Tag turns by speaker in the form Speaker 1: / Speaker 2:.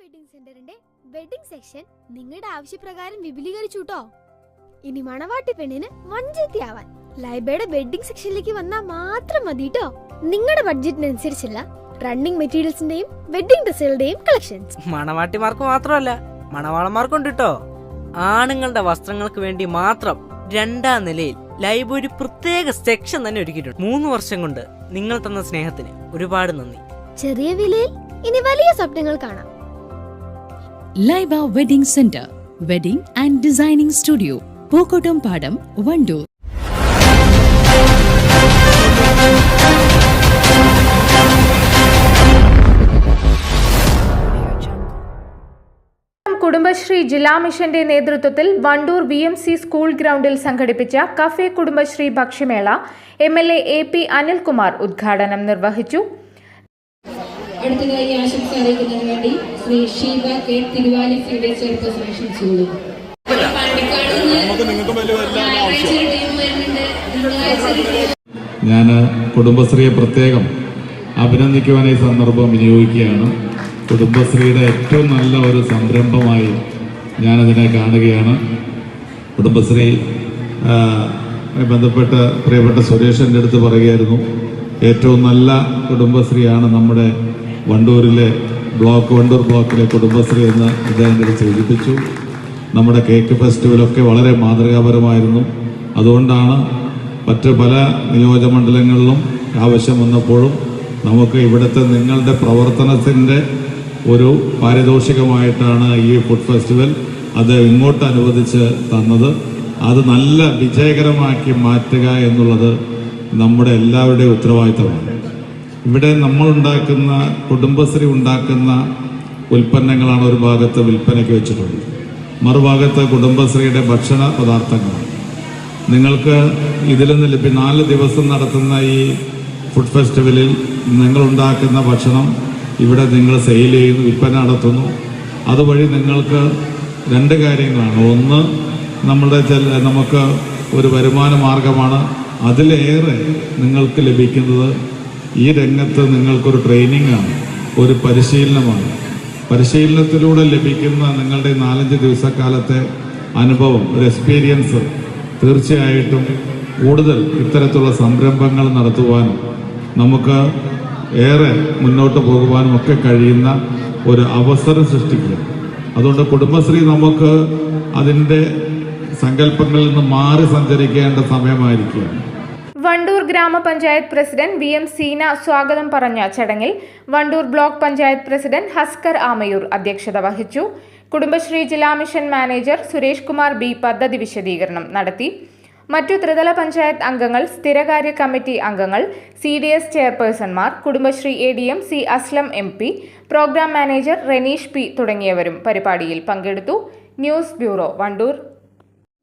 Speaker 1: Wedding സെന്ററിന്റെ wedding section നിങ്ങളുടെ ആവശ്യപ്രകാരം വിപുലീകരിച്ചു കേട്ടോ ഇനി മണവാട്ടി പെണ്ണിന് വഞ്ചത്തിയാവാൻ ലൈബയുടെ വെഡിങ് സെക്ഷനിലേക്ക് വന്നാൽ മാത്രം മതി കേട്ടോ നിങ്ങളുടെ ബഡ്ജറ്റിനനുസരിച്ചുള്ള റണ്ണിങ് മെറ്റീരിയൽസിന്റെയും വെഡിങ് ഡ്രസ്സുകളുടെയും കളക്ഷൻസ്.
Speaker 2: മണവാട്ടിമാർക്ക് മാത്രമല്ല മണവാളന്മാർക്കുണ്ട് കേട്ടോ ആണുങ്ങളുടെ വസ്ത്രങ്ങൾക്ക് വേണ്ടി മാത്രം രണ്ടാം നിലയിൽ ലൈബ് ഒരു പ്രത്യേക സെക്ഷൻ തന്നെ ഒരുക്കിയിട്ടുണ്ട്. മൂന്ന് വർഷം കൊണ്ട് നിങ്ങൾ തന്ന സ്നേഹത്തിന് ഒരുപാട് നന്ദി.
Speaker 1: ചെറിയ വിലയിൽ ഇനി വലിയ സ്വപ്നങ്ങൾ കാണാം.
Speaker 3: Laiba wedding centre wedding and designing studio Pookkottumpadam Wandoor
Speaker 4: Kudumbashree ജില്ലാ മിഷന്റെ നേതൃത്വത്തിൽ Wandoor V M C school ഗ്രൗണ്ടിൽ സംഘടിപ്പിച്ച cafe Kudumbashree ഭക്ഷ്യമേള M L A P Anilkumar ഉദ്ഘാടനം നിർവഹിച്ചു.
Speaker 5: അടുത്തതായി ആശംസ അറിയിക്കുന്നതിന് വേണ്ടി ശ്രീ ഷീബ കെ തിരുവാലിസിയുടെ ചെയർപേഴ്സൺ ചെറുപ്പ ടീം
Speaker 6: ഞാൻ കുടുംബശ്രീയെ പ്രത്യേകം അഭിനന്ദിക്കുവാൻ ഈ സന്ദർഭം വിനിയോഗിക്കുകയാണ്. കുടുംബശ്രീയുടെ ഏറ്റവും നല്ല ഒരു സംരംഭമായി ഞാനതിനെ കാണുകയാണ്. കുടുംബശ്രീ ബന്ധപ്പെട്ട് പ്രിയപ്പെട്ട സുരേഷിന്റെ അടുത്ത് പറയുകയായിരുന്നു ഏറ്റവും നല്ല കുടുംബശ്രീയാണ് നമ്മുടെ വണ്ടൂരിലെ ബ്ലോക്ക് വണ്ടൂർ ബ്ലോക്കിലെ കുടുംബശ്രീ എന്ന് അദ്ദേഹം സൂചിപ്പിച്ചു. നമ്മുടെ കേക്ക് ഫെസ്റ്റിവലൊക്കെ വളരെ മാതൃകാപരമായിരുന്നു. അതുകൊണ്ടാണ് മറ്റ് പല നിയോജകമണ്ഡലങ്ങളിലും ആവശ്യം വന്നപ്പോഴും നമുക്ക് ഇവിടുത്തെ നിങ്ങളുടെ പ്രവർത്തനത്തിന്റെ ഒരു പാരിതോഷികമായിട്ടാണ് ഈ ഫുഡ് ഫെസ്റ്റിവൽ അത് ഇങ്ങോട്ട് അനുവദിച്ച് തന്നത്. അത് നല്ല വിജയകരമാക്കി മാറ്റുക എന്നുള്ളത് നമ്മുടെ എല്ലാവരുടെയും ഉത്തരവാദിത്തമാണ്. ഇവിടെ നമ്മൾ ഉണ്ടാക്കുന്ന കുടുംബശ്രീ ഉണ്ടാക്കുന്ന ഉൽപ്പന്നങ്ങളാണ് ഒരു ഭാഗത്ത് വിൽപ്പനയ്ക്ക് വെച്ചിട്ടുള്ളത്. മറുഭാഗത്ത് കുടുംബശ്രീയുടെ ഭക്ഷണ പദാർത്ഥങ്ങളാണ്. നിങ്ങൾക്ക് ഇതിൽ നിന്ന് ലഭ്യ നാല് ദിവസം നടത്തുന്ന ഈ ഫുഡ് ഫെസ്റ്റിവലിൽ നിങ്ങളുണ്ടാക്കുന്ന ഭക്ഷണം ഇവിടെ നിങ്ങൾ സെയിൽ ചെയ്യുന്നു വിൽപ്പന നടത്തുന്നു. അതുവഴി നിങ്ങൾക്ക് രണ്ട് കാര്യങ്ങളാണ്. ഒന്ന് നമ്മുടെ ചില നമുക്ക് ഒരു വരുമാന മാർഗമാണ്. അതിലേറെ നിങ്ങൾക്ക് ലഭിക്കുന്നത് ഈ രംഗത്ത് നിങ്ങൾക്കൊരു ട്രെയിനിങ് ആണ് ഒരു പരിശീലനമാണ്. പരിശീലനത്തിലൂടെ ലഭിക്കുന്ന നിങ്ങളുടെ നാലഞ്ച് ദിവസക്കാലത്തെ അനുഭവം ഒരു എക്സ്പീരിയൻസ് തീർച്ചയായിട്ടും കൂടുതൽ ഇത്തരത്തിലുള്ള സംരംഭങ്ങൾ നടത്തുവാനും നമുക്ക് ഏറെ മുന്നോട്ട് പോകുവാനും ഒക്കെ കഴിയുന്ന ഒരു അവസരം സൃഷ്ടിക്കുക. അതുകൊണ്ട് കുടുംബശ്രീ നമുക്ക് അതിന്റെ സങ്കല്പങ്ങളിൽ നിന്ന് മാറി സഞ്ചരിക്കേണ്ട സമയമായിരിക്കുകയാണ്.
Speaker 4: ഗ്രാമപഞ്ചായത്ത് പ്രസിഡന്റ് വി എം സീന സ്വാഗതം പറഞ്ഞ ചടങ്ങിൽ വണ്ടൂർ ബ്ലോക്ക് പഞ്ചായത്ത് പ്രസിഡന്റ് ഹസ്കർ ആമയൂർ അധ്യക്ഷത വഹിച്ചു. കുടുംബശ്രീ ജില്ലാ mission manager Suresh Kumar B പദ്ധതി വിശദീകരണം നടത്തി. മറ്റു ത്രിതല പഞ്ചായത്ത് അംഗങ്ങൾ സ്ഥിരകാര്യ കമ്മിറ്റി അംഗങ്ങൾ C D S ചെയർപേഴ്സൺമാർ Kudumbashree A D M C Aslam M P programme manager Reneesh P തുടങ്ങിയവരും പരിപാടിയിൽ പങ്കെടുത്തു. News bureau Wandoor.